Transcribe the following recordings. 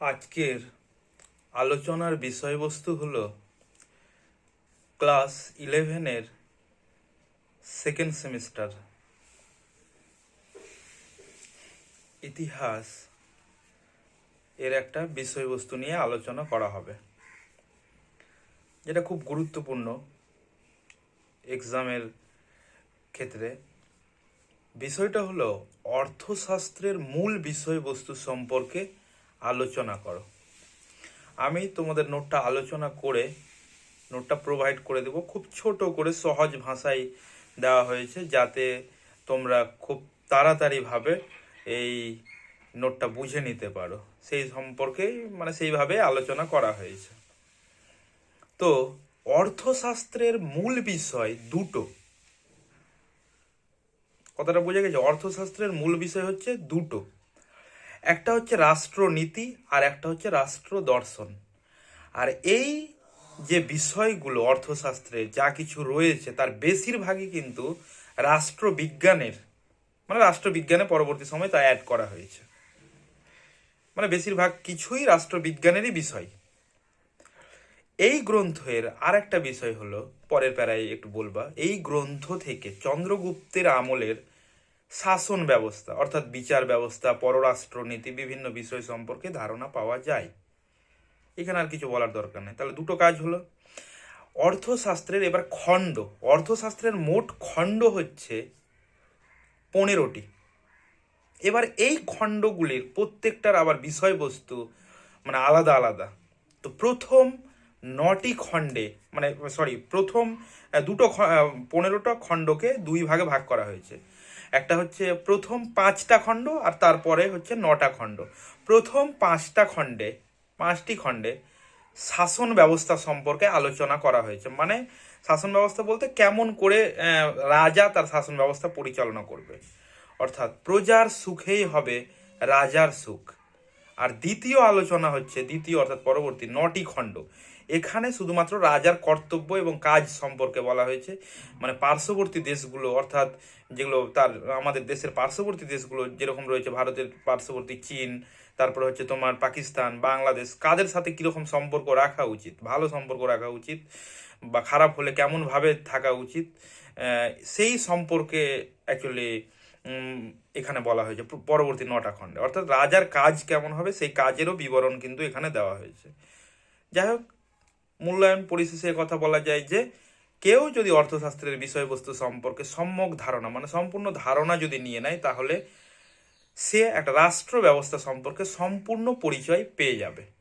আজকের আলোচনার বিষয়বস্তু হলো ক্লাস ইলেভেনের সেকেন্ড সেমিস্টার। ইতিহাস এর একটা বিষয়বস্তু নিয়ে আলোচনা করা হবে। যেটা খুব গুরুত্বপূর্ণ এক্সামের ক্ষেত্রে। বিষয়টা হলো অর্থশাস্ত্রের মূল বিষয়বস্তু সম্পর্কে আলোচনা করো। আমি তোমাদের নোটটা আলোচনা করে, নোটটা প্রোভাইড করে দেব। খুব ছোট করে, সহজ ভাষায় দেওয়া হয়েছে যাতে তোমরা খুব তাড়াতাড়িভাবে এই নোটটা বুঝে নিতে পারো। সেই সম্পর্কে মানে সেইভাবে আলোচনা করা হয়েছে। তো অর্থশাস্ত্রের মূল বিষয় দুটো। কথাটা বোঝা গেছে? অর্থশাস্ত্রের মূল বিষয় হচ্ছে দুটো। একটা হচ্ছে রাষ্ট্রনীতি আর একটা হচ্ছে রাষ্ট্র দর্শন আর এই যে বিষয়গুলো অর্থশাস্ত্রে যা কিছু রয়েছে, তার বেশিরভাগই কিন্তু রাষ্ট্রবিজ্ঞানের মানে রাষ্ট্রবিজ্ঞানে পরবর্তী সময় তা অ্যাড করা হয়েছে। মানে বেশিরভাগ কিছুই রাষ্ট্রবিজ্ঞানেরই বিষয়। এই গ্রন্থের আর একটা বিষয় হলো, পরের প্যারায় একটু বলবা, এই গ্রন্থ থেকে চন্দ্রগুপ্তের আমলের শাসন ব্যবস্থা, অর্থাৎ বিচার ব্যবস্থা পররাষ্ট্রনীতি বিভিন্ন বিষয় সম্পর্কে ধারণা পাওয়া যায়। এখানে আর কিছু বলার দরকার নেই। তাহলে দুটো কাজ হলো, অর্থশাস্ত্রের এবার খণ্ড। অর্থশাস্ত্রের মোট খণ্ড হচ্ছে পনেরোটি। এবার এই খণ্ডগুলির প্রত্যেকটার আবার বিষয়বস্তু মানে আলাদা আলাদা। তো প্রথম নটি খণ্ডে মানে সরি প্রথম দুটো পনেরোটা খণ্ডকে দুই ভাগে ভাগ করা হয়েছে। একটা হচ্ছে প্রথম পাঁচটা খণ্ড আর তারপরে হচ্ছে নটা খণ্ড। প্রথম পাঁচটা খণ্ডে, পাঁচটি খণ্ডে শাসন ব্যবস্থা সম্পর্কে আলোচনা করা হয়েছে। মানে শাসন ব্যবস্থা বলতে কেমন করে রাজা তার শাসন ব্যবস্থা পরিচালনা করবে। অর্থাৎ প্রজার সুখেই হবে রাজার সুখ। আর দ্বিতীয় আলোচনা হচ্ছে, দ্বিতীয় অর্থাৎ পরবর্তী নটি খণ্ড। এখানে শুধুমাত্র রাজার কর্তব্য এবং কাজ সম্পর্কে বলা হয়েছে। মানে পার্শ্ববর্তী দেশগুলো, অর্থাৎ যেগুলো তার, আমাদের দেশের পার্শ্ববর্তী দেশগুলো যেরকম রয়েছে, ভারতের পার্শ্ববর্তী চীন, তারপরে হচ্ছে তোমার পাকিস্তান, বাংলাদেশ, কাদের সাথে কীরকম সম্পর্ক রাখা উচিত? ভালো সম্পর্ক রাখা উচিত বা খারাপ হলে কেমনভাবে থাকা উচিত? সেই সম্পর্কে অ্যাকচুয়ালি এখানে বলা হয়েছে পরবর্তী নটা খণ্ডে। অর্থাৎ রাজার কাজ কেমন হবে, সেই কাজেরও বিবরণ কিন্তু এখানে দেওয়া হয়েছে। যাই হোক, মূল্যায়ন পরিশেষে কথা বলা যায় যে, কেউ যদি অর্থশাস্ত্রের বিষয়বস্তু সম্পর্কে সম্যক ধারণা মানে সম্পূর্ণ ধারণা যদি নিয়ে নেয়, তাহলে সে একটা রাষ্ট্র ব্যবস্থা সম্পর্কে সম্পূর্ণ পরিচয় পেয়ে যাবে।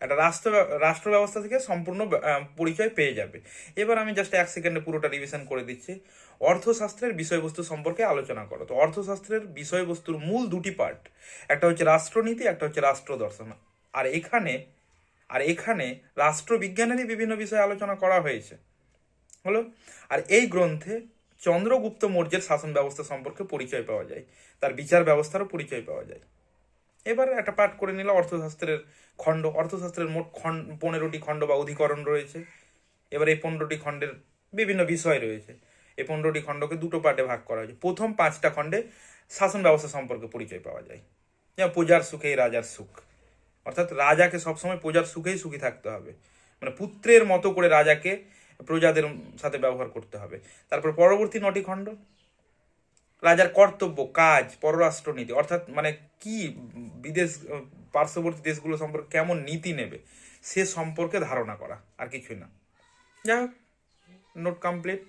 একটা রাষ্ট্র রাষ্ট্র ব্যবস্থা থেকে সম্পূর্ণ পরিচয় পেয়ে যাবে। এবার আমি জাস্ট এক সেকেন্ডে পুরোটা রিভিশন করে দিচ্ছি। অর্থশাস্ত্রের বিষয়বস্তু সম্পর্কে আলোচনা করো। তো অর্থশাস্ত্রের বিষয়বস্তুর মূল দুটি পার্ট একটা হচ্ছে রাষ্ট্রনীতি, একটা হচ্ছে রাষ্ট্র দর্শন। আর এখানে আর এখানে রাষ্ট্রবিজ্ঞানেরই বিভিন্ন বিষয়ে আলোচনা করা হয়েছে। হলো? আর এই গ্রন্থে চন্দ্রগুপ্ত মৌর্যের শাসন ব্যবস্থা সম্পর্কে পরিচয় পাওয়া যায়। তার বিচার ব্যবস্থারও পরিচয় পাওয়া যায়। এবার একটা পাঠ করে নিল, অর্থশাস্ত্রের খণ্ড, অর্থশাস্ত্রের মোট খণ্ড, পনেরোটি খণ্ড বা অধিকরণ রয়েছে। এবার এই পনেরোটি খণ্ডের বিভিন্ন বিষয় রয়েছে। এই পনেরোটি খণ্ডকে দুটো পার্টে ভাগ করা হয়েছে। প্রথম পাঁচটা খণ্ডে শাসন ব্যবস্থা সম্পর্কে পরিচয় পাওয়া যায়। যেমন প্রজার সুখেই রাজার সুখ। অর্থাৎ রাজাকে সবসময় প্রজার সুখেই সুখী থাকতে হবে। মানে পুত্রের মতো করে রাজাকে প্রজাদের সাথে ব্যবহার করতে হবে। তারপর পরবর্তী নটি খণ্ড। রাজার কর্তব্য, কাজ, পররাষ্ট্রনীতি, অর্থাৎ মানে কি বিদেশ পার্শ্ববর্তী দেশগুলো সম্পর্কে কেমন নীতি নেবে, সে সম্পর্কে ধারণা করা, আর কিছুই না। যাই হোক নোট কমপ্লিট